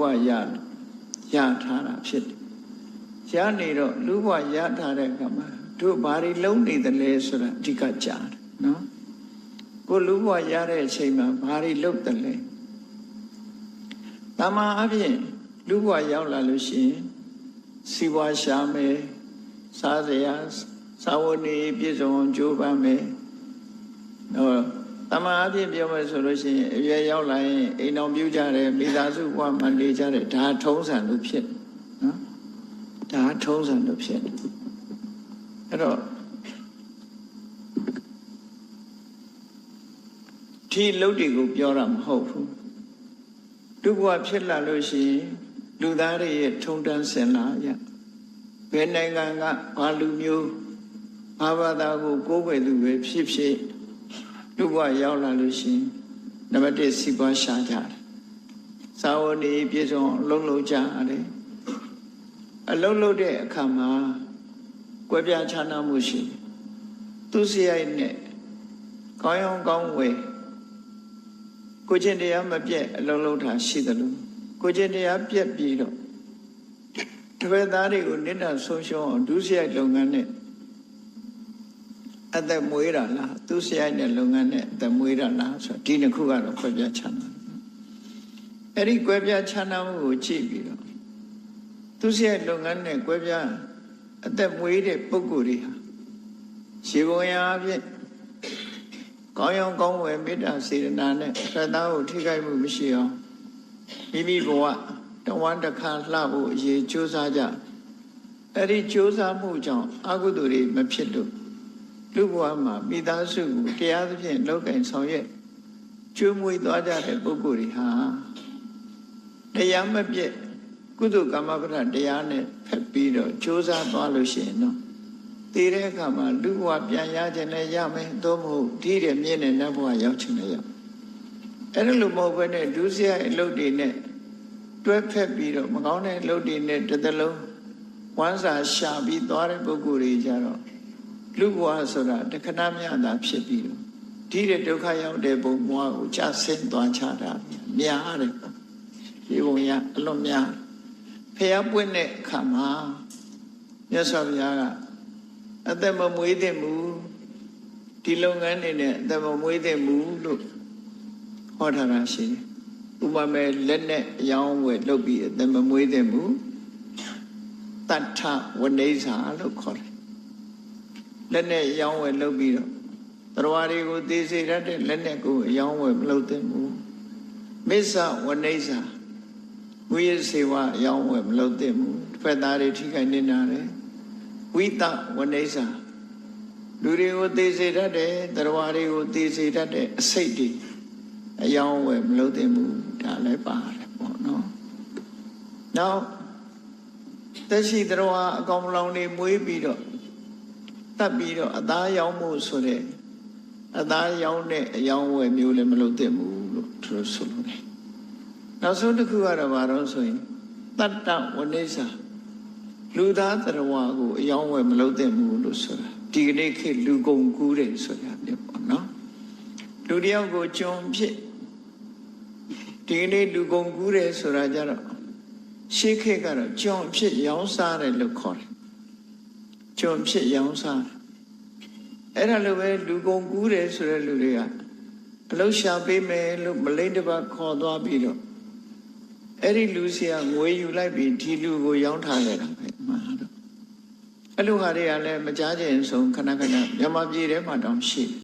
ဘဝရရထားတာဖြစ်တယ်ရနေတော့လူဘဝရထားတဲ့အခါမှာတို့ဘာတွေလုံးနေသလဲဆိုတာအဓိကကြားတယ်နော်ကိုလူဘဝရတဲ့အချိန်မှာဘာတွေလုပ်တယ်လဲတမန်အပြင်လူဘဝရောက်လာလို့ရှိရင်စီဝါရှာမယ်စားစရာစာဝနေပြည့်စုံအောင်ကြိုးပမ်းမယ်နော်တ မန်အပြင်ပြောမယ်ဆိုလို့ရှိရင်အရွယ်ရောက်လာရင်အိမ်တော်ပြုကြတယ်မိသားစုဘဝမှာနေကြတယ်ဒါထုံးစံလို့ဖြစ်နော်ဒါထုံးစံလို့ဖြစ်အဲ့တော့ဒီလုတ်တွေကိုပြောတာမဟုတ်ဘူးဒုဘဝဖြစ်လာလို့ရှိရင်လူသားတွေရဲ့ထုံတန်းစင်လာရဘယ်နိုင်ငံကဘာလူမျိုးဘာဘာသာကိုကိုးကွယ်သူပဲဖြစ်ဖြစ် လူဘဝရောက်လာလို့ရှိရင်နံပါတ်1စီးပွားရှာကြတယ်စာဝနေပြည့်စုံအလုံးလုံးကြရတယ်အလုံးလုံးတဲ့အခါမှာကွဲပြားခြားနားမှုရှိတယ်သူစရိုက်နဲ့ကောင်းရောင်းကောင်းဝယ်ကိုချင်းတရားမပြတ်အလုံးလုံးထားရှိတယ်လို့ကိုချင်းတရားပြတ်ပြီးတော့တပည့်သားတွေကိုနိဒ္ဒဆုံးရှုံးအောင်ဒုစရိုက်လုပ်ငန်းနဲ့ အသက်မွေးတာလားသူစရိုက်နဲ့လုပ်ငန်းနဲ့အသက်မွေးတာလားဆိုဒီနှစ်ခုကတော့ခွဲပြားခြားနာအဲ့ဒီခွဲပြားခြားနာမှုကိုကြည့်ပြီးတော့သူစရိုက်လုပ်ငန်းနဲ့ခွဲပြားအသက်မွေးတဲ့ပုဂ္ဂိုလ်တွေဟာရှိကုန်ရာအဖြစ်ကောင်းရောင်ကောင်းဝယ်မေတ္တာစေတနာနဲ့ဖက်သားကိုထိခိုက်မှုမရှိအောင်မိမိဘဝတဝမ်းတစ်ခါလှဖို့အရေးကြိုးစားကြအဲ့ဒီကြိုးစားမှုကြောင့်အကုသိုလ်တွေမဖြစ်လို့ လူဘဝမှာမိသားစုကိုတရားသဖြင့်လောက်ကင်ဆောင်ရွက်ကျွေးမွေးသွားကြတဲ့ပုဂ္ဂိုလ်တွေဟာတရားမပြည့်ကုသိုလ်ကမ္မပဒတရားနဲ့ဖက်ပြီးတော့ကြိုးစားသွားလို့ရှိရင်တော့တည်တဲ့အခါမှာလူဘဝပြန်ရခြင်းလည်းရမယ်သို့မဟုတ်ဒီတဲ့မြင့်တဲ့နတ်ဘဝရောက်ခြင်းလည်းရအဲ့ဒါလိုမဟုတ်ဘဲနဲ့ဒုစရိုက်အလုပ်တွေနဲ့တွဲဖက်ပြီးတော့မကောင်းတဲ့အလုပ်တွေနဲ့တစ်သလုံးဝမ်းစာရှာပြီးသွားတဲ့ပုဂ္ဂိုလ်တွေကြတော့ လူဘဝဆိုတာတခဏမြတာဖြစ်ပြီးတော့ဒီတဲ့ဒုက္ခရောက်တဲ့ဘုံဘဝကိုကြာဆင်းသွားချတာများတယ်ဒီဘုံရအလွန်များဖះပွင့်တဲ့အခါမှာမြတ်စွာဘုရားကအသက်မမွေးသင့်ဘူးဒီလုပ်ငန်းတွေနဲ့အသက်မမွေးသင့်ဘူးလို့ဟောထားတာရှိတယ်ဥပမာလက်နဲ့အယောင်းဝယ်လုပ်ပြီးအသက်မမွေးသင့်ဘူးတတ္ထဝနေစာလို့ခေါ်တယ် လက်နဲ့အယောင်းဝယ်လုပ်ပြီးတော့တရားတွေကိုသိစေတတ်တဲ့လက်နဲ့ကိုအယောင်းဝယ်မလုပ်သင့်ဘူးမစ္ဆဝနေစာဝိရစေဝအယောင်းဝယ်မလုပ်သင့်ဘူးဖက်သားတွေထိခိုက်နေတာတယ်ဝိတဝနေစာလူတွေကိုသိစေတတ်တယ်တရားတွေကိုသိစေတတ်တဲ့အစိတ်တွေအယောင်းဝယ်မလုပ်သင့်ဘူးဒါလည်းပါတယ်ပေါ့နော်နောက်သက်ရှိတရားအကောင်လောင်တွေမွေးပြီးတော့ တတ်ပြီးတော့အသားရောင်းမှုဆိုတဲ့အသားရောင်းတဲ့အယောင်းဝယ်မျိုးလည်းမလုပ်သင့်ဘူးလို့သူတို့ဆိုလို့တယ်နောက်ဆုံးတစ်ခုကတော့ဘာလို့ဆိုရင်တတ္တဝနေစာလူသားတရားကိုအယောင်းဝယ်မလုပ်သင့်ဘူးလို့ဆိုတာဒီကနေ့ခေတ်လူကုန်ကူးတယ်ဆိုတာမျိုးပေါ့နော်လူတယောက်ကိုကြုံဖြစ်ဒီကနေ့လူကုန်ကူးတယ်ဆိုတာကြတော့ရှေးခေတ်ကတော့ကြုံဖြစ်ရောင်းစားတယ်လို့ခေါ်တယ် ကြုံဖြစ်ရောင်းစားတယ်အဲ့ဒါလိုပဲလူကုန်ကူးတယ်ဆိုတဲ့လူတွေကအလုရှာပေးမယ်လို့မလိမ့်တပတ်ခေါ်သွားပြီးတော့အဲ့ဒီလူစီကငွေယူလိုက်ပြီးဒီလူကိုရောင်းထားခဲ့တာပဲမှာတော့အဲ့လိုဟာတွေကလည်းမကြားကျင်ဆုံးခဏခဏမြန်မာပြည်ထဲမှာတောင်ရှိတယ်